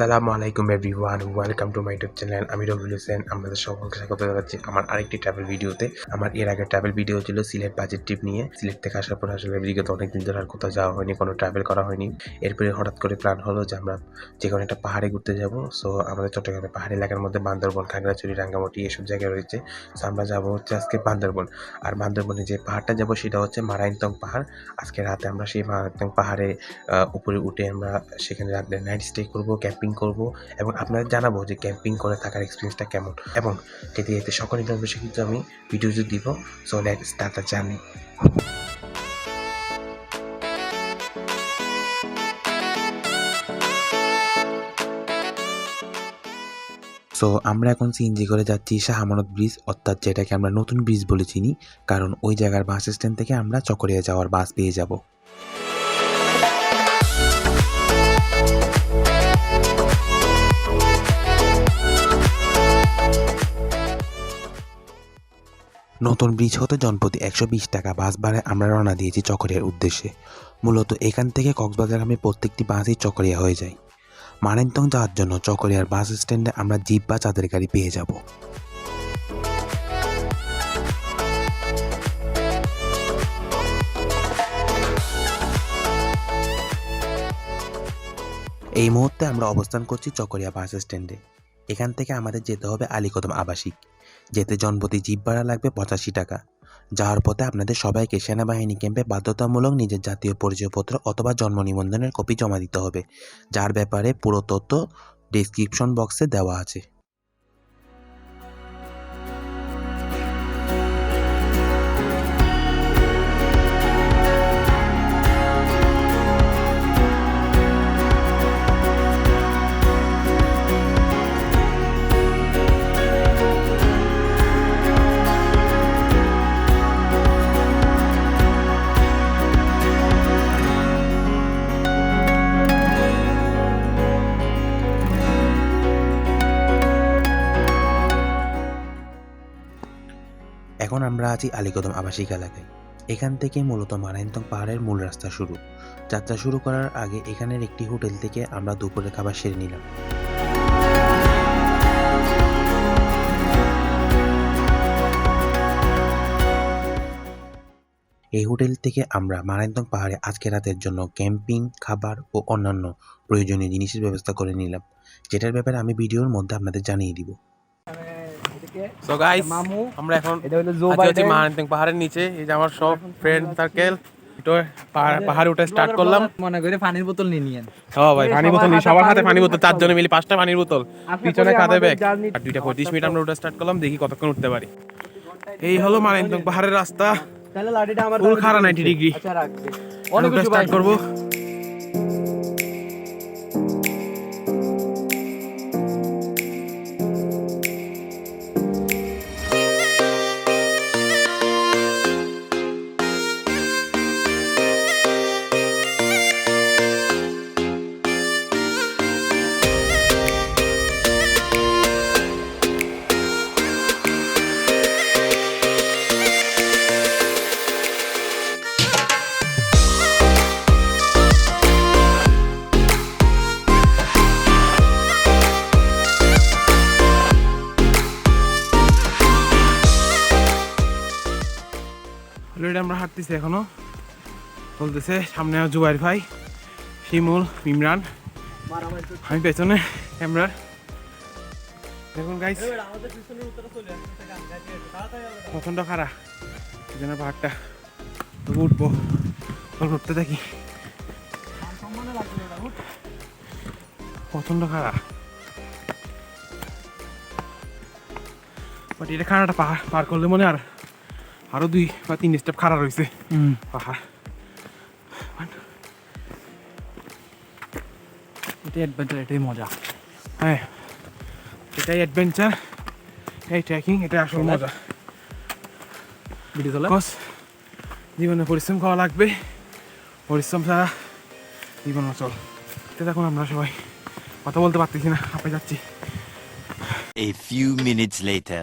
আসসালামু আলাইকুম everyone, welcome to my YouTube channel. আমি রবিউল হোসেন, আপনাদের সকলকে স্বাগত জানাচ্ছি আমার আরেকটি ট্রাভেল ভিডিওতে আমার এর আগে ট্রাভেল ভিডিও ছিল সিলেট বাজেট ট্রিপ নিয়ে। সিলেট থেকে আসার পর আসলে বিগত অনেকদিন ধরে আর কোথাও যাওয়া হয়নি, কোনো ট্রাভেল করা হয়নি। এরপরে হঠাৎ করে প্ল্যান হলো যে আমরা যে কোনো একটা পাহাড়ে ঘুরতে যাব। সো আমাদের চট্টগ্রামে পাহাড়ি এলাকার মধ্যে বান্দরবন, খাগড়াছড়ি, রাঙ্গামাটি এসব জায়গায় রয়েছে। সো আমরা যাব হচ্ছে আজকে বান্দরবন। আর বান্দরবনে যে পাহাড়টা যাব সেটা হচ্ছে মারাইনতং পাহাড়। আজকে রাতে আমরা সেই মারাইনতং পাহাড়ে উপরে উঠে আমরা সেখানে রাত্রে নাইট স্টে করব ক্যাম্পিং করব এবং আপনাদের জানাব যে ক্যাম্পিং করে থাকার এক্সপিরিয়েন্সটা কেমন। এবং যেতে যেতে সকল ইনফরমেশন কিন্তু আমি ভিডিওতে দিব। So let start the journey so আমরা এখন সিএনজি করে যাচ্ছি শাহামানত ব্রিজ, অর্থাৎ যেটাকে আমরা নতুন ব্রিজ বলে চিনি। কারণ ওই জায়গার বাস স্ট্যান্ড থেকে আমরা চকরিয়া যাওয়ার বাস পেয়ে যাব। নতুন ব্রিজ হতে জনপ্রতি একশো বিশ টাকা বাস ভাড়ায় আমরা রওনা দিয়েছি চকরিয়ার উদ্দেশ্যে। মূলত এখান থেকে কক্সবাজারগামী প্রত্যেকটি বাসই চকরিয়া হয়ে যায় মারেন্তং যাওয়ার জন্য চকরিয়ার বাস স্ট্যান্ডে আমরা জিপ বা চাঁদের গাড়ি পেয়ে যাব। এই মুহূর্তে আমরা অবস্থান করছি চকরিয়া বাস স্ট্যান্ডে। এখান থেকে আমাদের যেতে হবে আলীকদম আবাসিক। যেতে জনপ্রতি জিপ ভাড়া লাগবে পঁচাশি টাকা। যাওয়ার পথে আপনাদের সবাইকে সেনাবাহিনী ক্যাম্পে বাধ্যতামূলক নিজের জাতীয় পরিচয়পত্র অথবা জন্ম নিবন্ধনের কপি জমা দিতে হবে। যার ব্যাপারে পুরো তথ্য ডিসক্রিপশন বক্সে দেওয়া আছে। আমরা আছি আলিকদম আবাসিক এলাকায়। এখান থেকে মূলত মারায়ন্তং পাহাড়ের মূল রাস্তা শুরু। যাত্রা শুরু করার আগে এখানের একটি হোটেল থেকে আমরা দুপুরের খাবার সেরে নিলাম। এই হোটেল থেকে আমরা মারায়ন্তং পাহাড়ে আজকে রাতের জন্য ক্যাম্পিং, খাবার ও অন্যান্য প্রয়োজনীয় জিনিসের ব্যবস্থা করে নিলাম, যেটার ব্যাপারে আমি ভিডিওর মধ্যে আপনাদের জানিয়ে দিব। সো গাইস মামু। আমরা এখন এটা হলো জো আছি হচ্ছে বাইডেন মাহান্তিং পাহাড়ের নিচে। এই যে আমার সব ফ্রেন্ড সার্কেল তো পাহাড়ে উঠে স্টার্ট করলাম। মনে করে পানির বোতল নিয়ে নিয়েন। হ্যাঁ ভাই এই পানি সবার বোতল নিয়ে সবার হাতে পানির বোতল। চারজনে মিলে পাঁচটা পানির বোতল। পিছনে ব্যাগ। আর দুইটা পঁয়ত্রিশ মিনিট আমরা উঠে স্টার্ট করলাম দেখি কতক্ষণ উঠতে পারি। এই হলো মারাইন্তং পাহাড়ের রাস্তা। তাহলে লাঠিটা আমার ফুল দিয়ে 90 ডিগ্রি আচ্ছা অনেক কিছু স্টার্ট করব। হাঁটতেছি এখনও। চলতেছে সামনে জুবাইর ভাই, শিমুল, ইমরান। আমি পেছনে ক্যামেরার দেখুন গাইস। প্রচণ্ড খারা জন্য পাহাড়টা তবু উঠবো উঠতে থাকি। প্রচণ্ড খারা বাট এটা খারাটা পাহাড়, পার করলে মনে আর আরও দুই বা তিন স্টেপ খাড়া রয়েছে। পাহাড় এটাই adventure, এটাই মজা। হ্যাঁ। এটাই অ্যাডভেঞ্চার এই ট্রেকিং এটা আসল মজা। ভিডিও চলে কস জীবনে পরিশ্রম করা লাগবে। পরিশ্রম ছাড়া জীবন অচল। তো দেখুন আমরা সবাই। কথা বলতে পারতেছি না আপে যাচ্ছি। A few minutes later.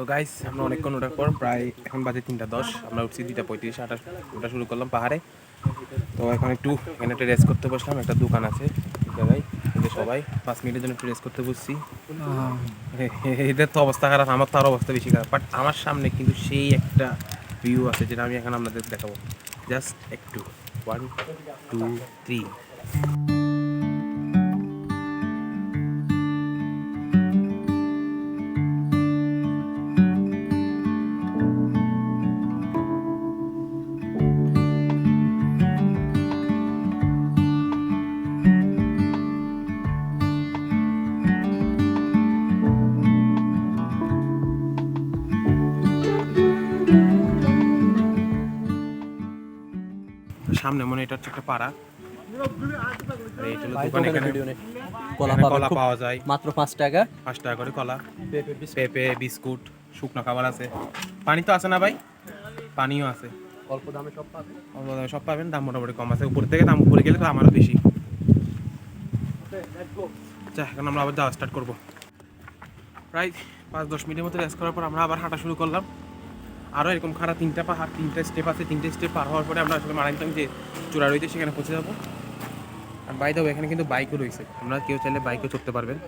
So guys আমরা অনেকক্ষণ ওঠার পর প্রায় এখন বাজে তিনটা দশ। আমরা উঠছি দুইটা পঁয়ত্রিশ আটা ওটা শুরু করলাম পাহাড়ে। তো এখন একটু এখানে একটা রেস্ট করতে বসলাম একটা দোকান আছে জায়গায়। সবাই পাঁচ মিনিটের জন্য একটু রেস্ট করতে বসছি। এদের তো অবস্থা খারাপ আমার তো আরও অবস্থা বেশি খারাপ। বাট আমার সামনে কিন্তু সেই একটা ভিউ আছে যেটা আমি এখন আপনাদের দেখাবো। জাস্ট একটু ওয়ান টু থ্রি সামনে মনে এটা হচ্ছে একটা পাড়া। কলা পাওয়া যায়। মাত্র পাঁচ টাকা। পাঁচ টাকা করে কলা। পেঁপে বিস্কুট। শুকনো খাবার আছে। পানি তো আছে না ভাই? পানিও আছে। অল্প দামে সব পাবেন। অল্প দামে সব পাবেন দাম মোটামুটি কম আছে। উপর থেকে দাম উপরে গেলে তো আমারও বেশি। আচ্ছা এখন আমরা আবার যাওয়া স্টার্ট করব। প্রায় পাঁচ দশ মিনিটের মতো রেস্ট করার পর আমরা আবার হাঁটা শুরু করলাম। আরও এরকম খারাপ তিনটা পাহাড় তিনটা স্টেপ আছে, তিনটে স্টেপ পার হওয়ার পরে আমরা আসলে মারাইতাম যে চূড়া রয়েছে সেখানে পৌঁছে যাব। আর বাই দেবো এখানে কিন্তু বাইকও রয়েছে। আপনারা কেউ চাইলে বাইকও চড়তে পারবেন।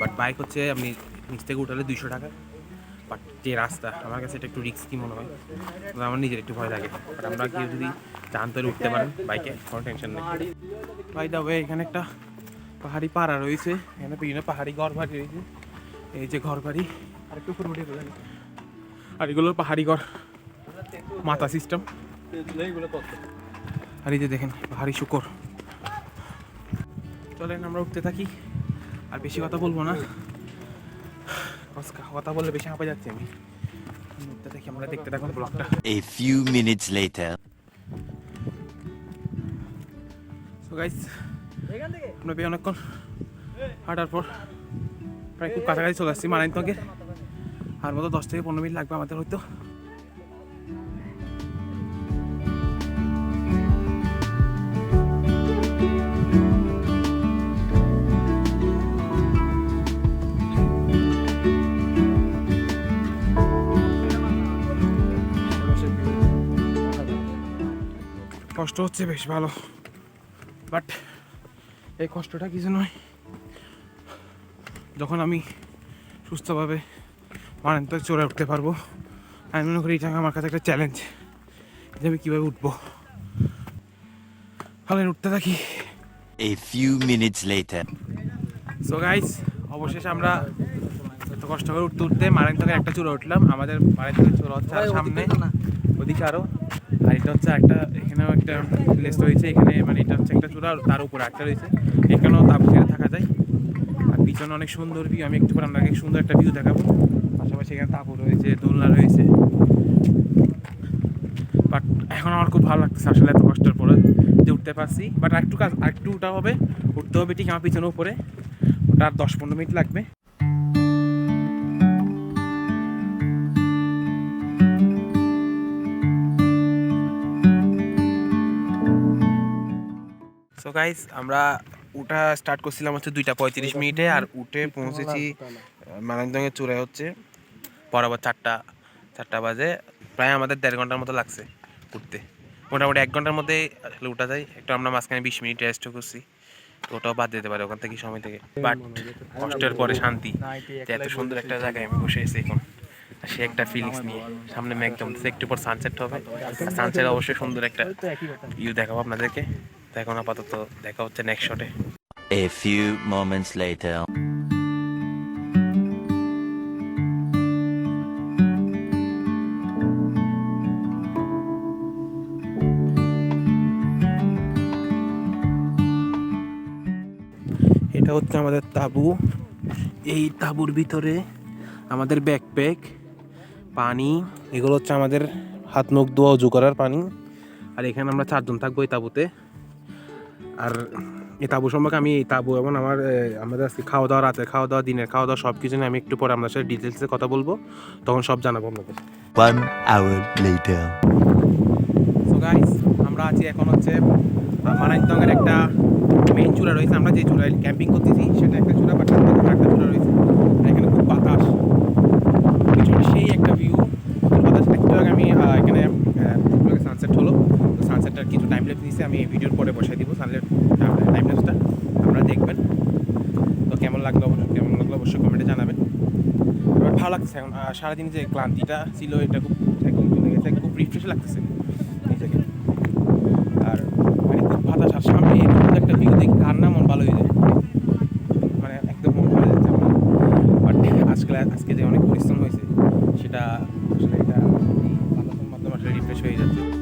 বাট বাইক হচ্ছে আপনি নিচ থেকে উঠালে দুইশো টাকা। বাট যে রাস্তা, আমার কাছে এটা একটু রিস্কি মনে হয়। আমার নিজের একটু ভয় লাগে। বাট আমরা কেউ যদি চান উঠতে পারেন বাইকে কোনো টেনশন নেই। বাই দেবো এখানে একটা পাহাড়ি পাড়া রয়েছে। এখানে বিভিন্ন পাহাড়ি ঘর বাড়ি রয়েছে। এই যে ঘর বাড়ি আর একটু উঠে গেলেন আর এগুলো পাহাড়ি ঘর। মাথা সিস্টেম আর এই যে দেখেন পাহাড়ি শুকর। চলেন আমরা উঠতে থাকি। আর বেশি কথা বলব না। কথা বললে বেশি হাঁপা যাচ্ছি আমি। উঠতে থাকি আমরা দেখতে থাকুন ব্লগটা A few minutes later. So guys আমরা বেশ অনেকক্ষণ হাঁটার পর প্রায় খুব কাছাকাছি চলে আসছি মারাইন্তকে আর মতো দশ থেকে পনেরো মিনিট লাগবে আমাদের হয়তো। কষ্ট হচ্ছে বেশ ভালো। বাট এই কষ্টটা কিছু নয়। যখন আমি সুস্থভাবে মারান্তক চড়ে উঠতে পারব। আমি মনে করি এটা আমার কাছে একটা চ্যালেঞ্জ যে আমি কীভাবে উঠবো? তাহলে উঠতে থাকি। A few minutes later. So guys অবশেষে আমরা এত কষ্ট করে উঠতে উঠতে মারান্তকের একটা চূড়া উঠলাম। আমাদের মারেন থেকে চূড়া হচ্ছে আর সামনে ওদিকে আরও আর। এটা হচ্ছে একটা এখানেও একটা প্লেস রয়েছে। এখানে মানে এটা হচ্ছে একটা চূড়া আর তার উপর একটা রয়েছে। এখানেও ছেড়ে থাকা যায়। আর পিছনে অনেক সুন্দর ভিউ আমি একটু পরে আপনাকে সুন্দর একটা ভিউ দেখাবো। পাশাপাশি এখানে তাবু রয়েছে, দোলনা রয়েছে। বাট এখন আমার খুব ভালো লাগতেছে আসলে এত কষ্টের পরে যে উঠতে পারছি। বাট একটু কাজ একটু উঠা হবে, উঠতে হবে ঠিক আমার পিছনে উপরে। ওটা আর দশ পনেরো মিনিট লাগবে। সো গাইস আমরা উঠা স্টার্ট করছিলাম হচ্ছে দুইটা পঁয়ত্রিশ মিনিটে, আর উঠে পৌঁছেছি মালাংদঙের চূড়ায় হচ্ছে। বরাবর চারটা চারটা বাজে, প্রায় আমাদের দেড় ঘণ্টার মতো লাগছে উঠতে। মোটামুটি এক ঘণ্টার মধ্যে আসলে উঠা যায়। একটু আমরা মাঝখানে বিশ মিনিট রেস্টও করছি, তো ওটাও বাদ দিতে পারে ওখান থেকে সময় থেকে। বাট কষ্টের পরে শান্তি এত সুন্দর একটা জায়গায় আমি বসে আছি এখন। সে একটা ফিলিংস নিয়ে, সামনে জমতেছে, একটু পর সানসেট হবে। সানসেট অবশ্যই সুন্দর একটা ভিউ দেখাবো আপনাদেরকে। তো এখন আপাতত দেখা হচ্ছে নেক্সট শটে A few moments later. হচ্ছে আমাদের তাবু। এই তাবুর ভিতরে আমাদের ব্যাকপ্যাক পানি এগুলো হচ্ছে আমাদের হাত মুখ ধোয়া উজু করার পানি। আর এখানে আমরা চারজন থাকব এই তাবুতে। আর এই তাবু সম্পর্কে আমি এই তাবু এবং আমার আমাদের আজকে খাওয়া দাওয়া রাতে খাওয়া দাওয়া দিনের খাওয়া দাওয়া সব কিছু নিয়ে আমি একটু পরে আপনার সাথে ডিটেলসে কথা বলব। তখন সব জানাব আপনাদের। আমরা আছি এখন হচ্ছে মারাইতঙ্গের একটা চূড়া রয়েছে, আমরা যে চূড়ায় ক্যাম্পিং করতেছি, সেটা একটা চুলা বা একটা চূড়া রয়েছে। এখানে খুব বাতাস। সেই একটা ভিউ বাতাস একটু আগে আমি এখানে সানসেট হলো। তো সানসেটটার কিছু টাইম লেপ নিয়েছি, আমি ভিডিওর পরে বসাই দিব সানলেট টাইম লেপসটা আপনারা দেখবেন। তো কেমন লাগল অবশ্যই কেমন লাগল অবশ্যই কমেন্টে জানাবেন। এবার ভালো লাগছে এখন সারাদিন যে ক্লান্তিটা ছিল, এটা খুব একদম কমে গেছে, খুব রিফ্রেশ লাগতেছে নিজেকে। আর মানে খুব বাতাস, আর সামনে একটা ভিউ দেখি আজকে আজকে যে অনেক পরিশ্রম হয়েছে সেটা আসলে এটা মাধ্যমে আসলে রিফ্রেশ হয়ে যাচ্ছে।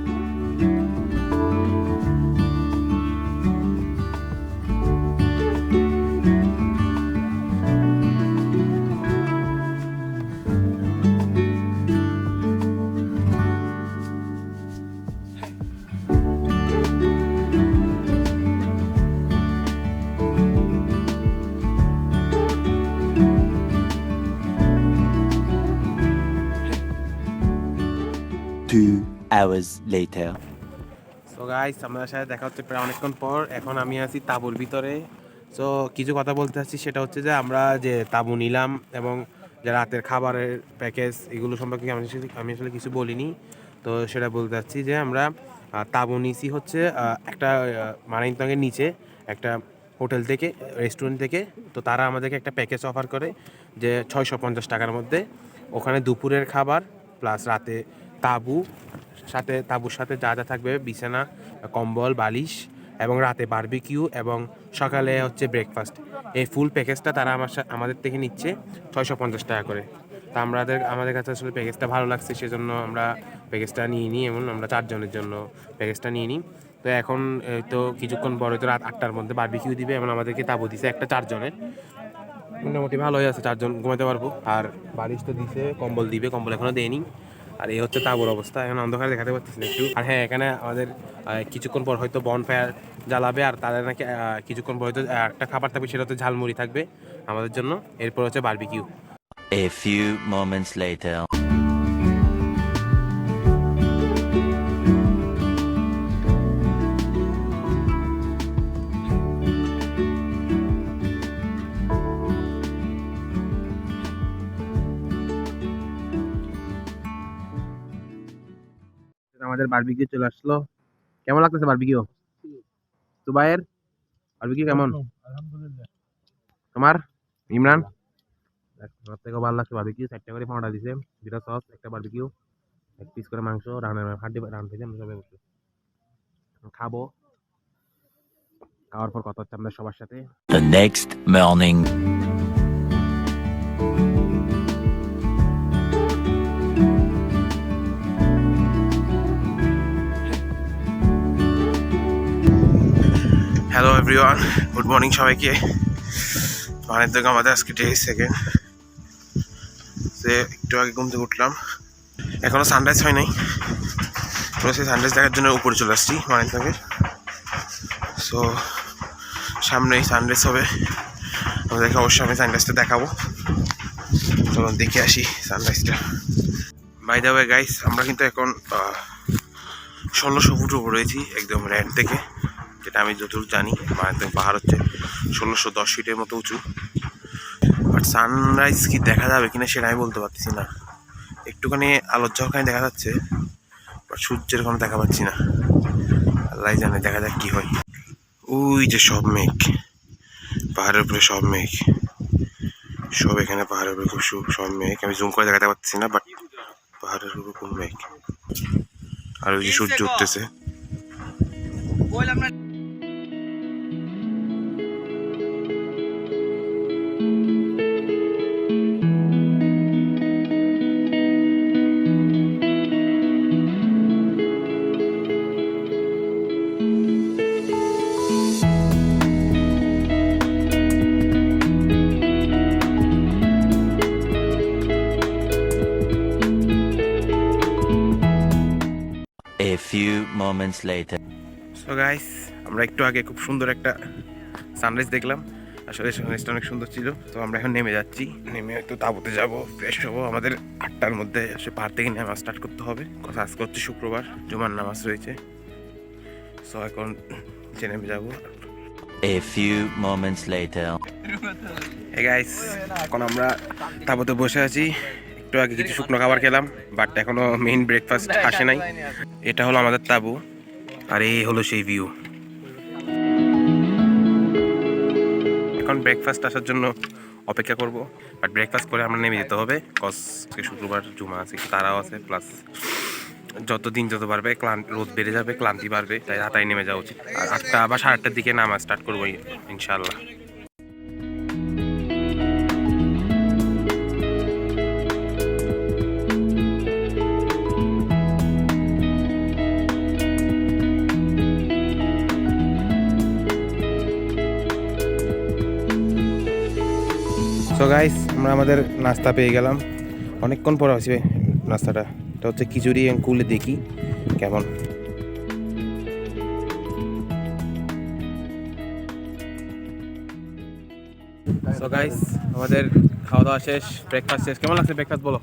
Two hours later. So guys আপনাদের সাথে দেখা হচ্ছে প্রায় অনেকক্ষণ পর। এখন আমি আছি তাঁবুর ভিতরে। সো কিছু কথা বলতে চাচ্ছি, সেটা হচ্ছে যে আমরা যে তাঁবু নিলাম এবং যে রাতের খাবারের প্যাকেজ এগুলো সম্পর্কে আমি আমি আসলে কিছু বলিনি। তো সেটা বলতে চাচ্ছি যে আমরা তাঁবু নিছি হচ্ছে একটা মারাইনতঙ্গের নিচে, একটা হোটেল থেকে রেস্টুরেন্ট থেকে। তো তারা আমাদেরকে একটা প্যাকেজ অফার করে যে ছয়শো পঞ্চাশ টাকার মধ্যে। ওখানে দুপুরের খাবার প্লাস রাতে তাঁবু, সাথে, তাঁবুর সাথে যা যা থাকবে, বিছানা, কম্বল, বালিশ এবং রাতে বারবিকিউ এবং সকালে হচ্ছে ব্রেকফাস্ট এই ফুল প্যাকেজটা তারা আমার আমাদের থেকে নিচ্ছে ছয়শো পঞ্চাশ টাকা করে। তা আমাদের আমাদের কাছে আসলে প্যাকেজটা ভালো লাগছে, সেজন্য আমরা প্যাকেজটা নিয়ে নিই এবং আমরা চারজনের জন্য প্যাকেজটা নিয়ে নিই। তো এখন তো কিছুক্ষণ পরে তো রাত আটটার মধ্যে বারবিকিউ দিবে এবং আমাদেরকে তাবু দিছে একটা চারজনের। মোটামুটি ভালোই আছে, চারজন ঘুমাতে পারব। আর বালিশ তো দিছে, কম্বল দিবে, কম্বল এখনও দেয়নি। আর এই হচ্ছে তাবুর অবস্থা। এখন অন্ধকারে দেখাতে পারতেছি না একটু। আর হ্যাঁ এখানে আমাদের কিছুক্ষণ পর হয়তো বন ফায়ার জ্বালাবে, আর তাদের নাকি কিছুক্ষণ পর হয়তো একটা খাবার থাকবে, সেটা হচ্ছে ঝালমুড়ি থাকবে আমাদের জন্য। এরপর হচ্ছে barbecue A few moments later. Barbecue চলে আসলো। কেমন লাগতেছে বারবিকিউ সুবাইয়ের বারবিকিউ কেমন? তোমার? ইমরান? আমার থেকেও ভালো লাগছে বারবিকিউ চারটা করে পাউডার দিছে। দুটা সস একটা বারবিকিউ এক পিস করে মাংস রান্নার হাড্ডি রান থেকে আমরা সবাই বসে। খাব। খাওয়ার পর কথা হচ্ছে আমরা সবার সাথে। The next morning. Everyone good morning সবাইকে। মানে থেকে আমাদের আজকে ডে সেকেন্ড সে একটু আগে ঘুম থেকে উঠলাম। এখনও সানরাইজ হয় নাই। সেই সানরাইজ দেখার জন্য উপরে চলে আসছি মানে থেকে। সো সামনেই সানরাইজ হবে। আমাদেরকে অবশ্যই আমি সানরাইজটা দেখাবো। চলুন দেখে আসি সানরাইজটা বাই দা ওয়ে গাইস আমরা কিন্তু এখন ষোলোশো ফুট উপরে রয়েছি, একদম র্যান্ড থেকে। যেটা আমি যতটুকু জানি একদম পাহাড় হচ্ছে, ষোলোশো দশ ফিটের মতো উঁচু। বাট সানরাইজ কি দেখা যাবে কিনা সেটা আমি বলতে পারতেছি না। একটুখানি আলোর ঝলকানি দেখা যাচ্ছে বাট সূর্যের কোনো দেখা পাচ্ছি না। আল্লাহ জানে, দেখা যাক কি হয়। ওই যে সব মেঘ, পাহাড়ের উপরে সব মেঘ। সব এখানে পাহাড়ের উপরে খুব সুখ সব মেঘ। আমি জুম করে দেখাতে পারতেছি না বাট পাহাড়ের উপরে খুব মেঘ। আর ওই যে সূর্য উঠতেছে। A few moments later. So guys আমরা একটু আগে খুব সুন্দর একটা সানরাইজ দেখলাম। আসলে সানরাইজটা অনেক সুন্দর ছিল। তো আমরা এখন নেমে যাচ্ছি। নেমে একটু তাবুতে যাব ফ্রেশ হব। আমাদের আটটার মধ্যে সে পাহাড় থেকে নামাজ স্টার্ট করতে হবে। কথা আজকে হচ্ছে শুক্রবার জুমার নামাজ রয়েছে। সো এখন যে নেমে যাব। A few moments later. Hey guys এখন আমরা তাবুতে বসে আছি। একটু আগে কিছু শুকনো খাবার খেলাম বাট এখনও মেইন ব্রেকফাস্ট আসে নাই। এটা হলো আমাদের তাবু, আর এই হলো সেই ভিউ এখন ব্রেকফাস্ট আসার জন্য অপেক্ষা করব বাট ব্রেকফাস্ট করে আমরা নেমে যেতে হবে কজ শুক্রবার জুমা আছে তারাও আছে প্লাস যত দিন যত বাড়বে ক্লান্ত রোদ বেড়ে যাবে, ক্লান্তি বাড়বে, তাই হাতায় নেমে যাওয়া উচিত। আর আটটা বা সাড়ে আটটার দিকে নামা স্টার্ট করব ইনশাল্লাহ সো গাইস আমরা আমাদের নাস্তা পেয়ে গেলাম। অনেকক্ষণ পরে আসবে নাস্তাটা। এটা হচ্ছে খিচুড়ি এবং কুলে দেখি কেমন। সো গাইস আমাদের খাওয়া দাওয়া শেষ ব্রেকফাস্ট শেষ। কেমন লাগছে ব্রেকফাস্ট বলো?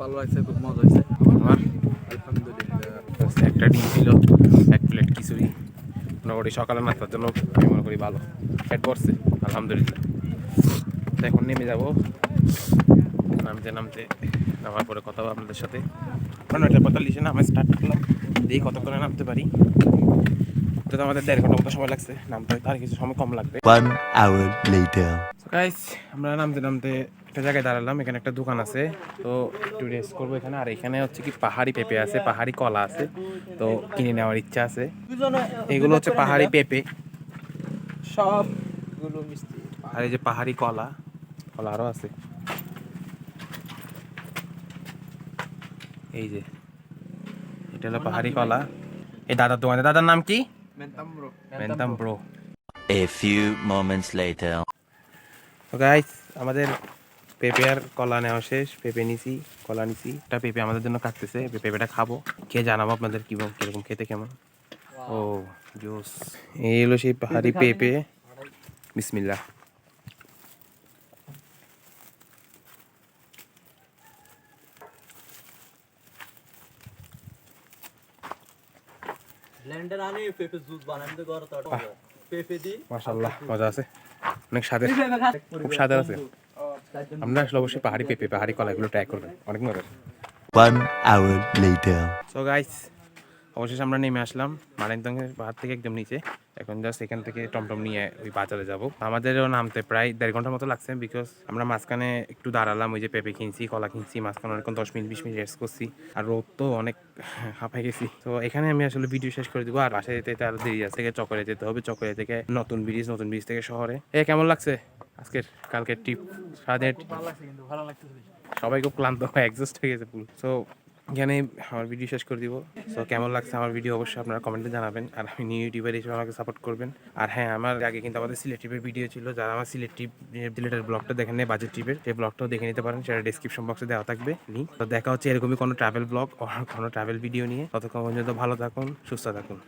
ভালো লাগছে খুব মজা হয়েছে। আমার? আলহামদুলিল্লাহ। একটা ডিম ছিল এক প্লেট খিচুড়ি। মোটামুটি সকালে নাস্তার জন্য আমি মনে করি ভালো। ফ্যাট পড়ছে আলহামদুলিল্লাহ। তো এখন নেমে যাব। নামতে নামতে নামার পরে কথা হবে আপনাদের সাথে। কারণ একটা কথা লিখে না আমি স্টার্ট করলাম। দিয়ে কতক্ষণে নামতে পারি? তো আমাদের দেড় ঘণ্টা মতো সময় লাগছে নামতে আর কিছু সময় কম লাগবে। One hour later. গাইস আমরা নামতে নামতে একটা জায়গায় দাঁড়ালাম এখানে একটা দোকান আছে। তো একটু রেস্ট করব এখানে। আর এখানে হচ্ছে কি পাহাড়ি পেঁপে আছে পাহাড়ি কলা আছে। তো কিনে নেওয়ার ইচ্ছা আছে। এগুলো হচ্ছে পাহাড়ি পেঁপে। সবগুলো মিষ্টি। আর এই যে পাহাড়ি কলা। কলা আরও আছে। এই যে এটা হলো পাহাড়ি কলা। এই দাদার দোকানে দাদার নাম কি? মেনতাম ব্রো। few moments later. তো গাইস আমাদের পেঁপে আর কলা নেওয়া শেষ। পেঁপে নিছি কলা নিছি। একটা পেঁপে আমাদের জন্য কাটতেছে। পেঁপেটা খাব। খেয়ে জানাব আপনাদের কি কীরকম খেতে কেমন? ও জোস। এই হলো সেই পাহাড়ি পেঁপে। বিসমিল্লাহ। ব্লেন্ডার আনি পেঁপে জুস বানান দে ঘর তো পেঁপে দি মাশাল্লাহ মজা আছে। অনেক স্বাদের। খুব স্বাদের আছে। আমরা আসলে অবশ্যই পাহাড়ি পেপে পাহাড়ি কলা এগুলো ট্রাই করবেন। অনেক মজা One hour later. So guys অবশেষে আমরা নেমে আসলাম মারাইনতঙ্গের পাহাড় থেকে একদম নিচে। এখন জাস্ট এখান থেকে টমটম নিয়ে ওই বাজারে যাব। আমাদেরও নামতে প্রায় দেড় ঘণ্টার মতো লাগছে বিকজ আমরা মাঝখানে একটু দাঁড়ালাম ওই যে পেঁপে কিনছি কলা কিনছি মাঝখানে অনেকক্ষণ দশ মিনিট বিশ মিনিট রেস্ট করছি। আর রোদ তো অনেক হাঁপাই গেছি। তো এখানে আমি আসলে ভিডিও শেষ করে দিব। আর বাসায় যেতে আরও দেরি আছে। থেকে চকরে যেতে হবে। চকরে থেকে নতুন ব্রিজ নতুন ব্রিজ থেকে শহরে। এ কেমন লাগছে আজকের কালকের ট্রিপ সারাদিনের লাগতেছে সবাই খুব ক্লান্ত হয় এক্সস্ট হয়ে গেছে পুরো। সো এখানে আমার ভিডিও শেষ করে দিব। সো কেমন লাগছে আমার ভিডিও অবশ্যই আপনারা কমেন্টে জানাবেন। আর আমি নিউ ইউটিউবার হিসেবে আমাকে সাপোর্ট করবেন। আর হ্যাঁ আমার আগে কিন্তু আমাদের সিলেটিভের ভিডিও ছিল। যারা আমার সিলেটিভ সিলেটের ব্লগটা দেখেন নেই বাজেট ট্রিপের সেই ব্লগটাও দেখে নিতে পারেন। সেটা ডিসক্রিপশন বক্সে দেওয়া থাকবে লিঙ্ক তো দেখা হচ্ছে এরকমই কোনো ট্রাভেল ব্লগ কোনো ট্রাভেল ভিডিও নিয়ে। ততক্ষণ পর্যন্ত ভালো থাকুন, সুস্থ থাকুন।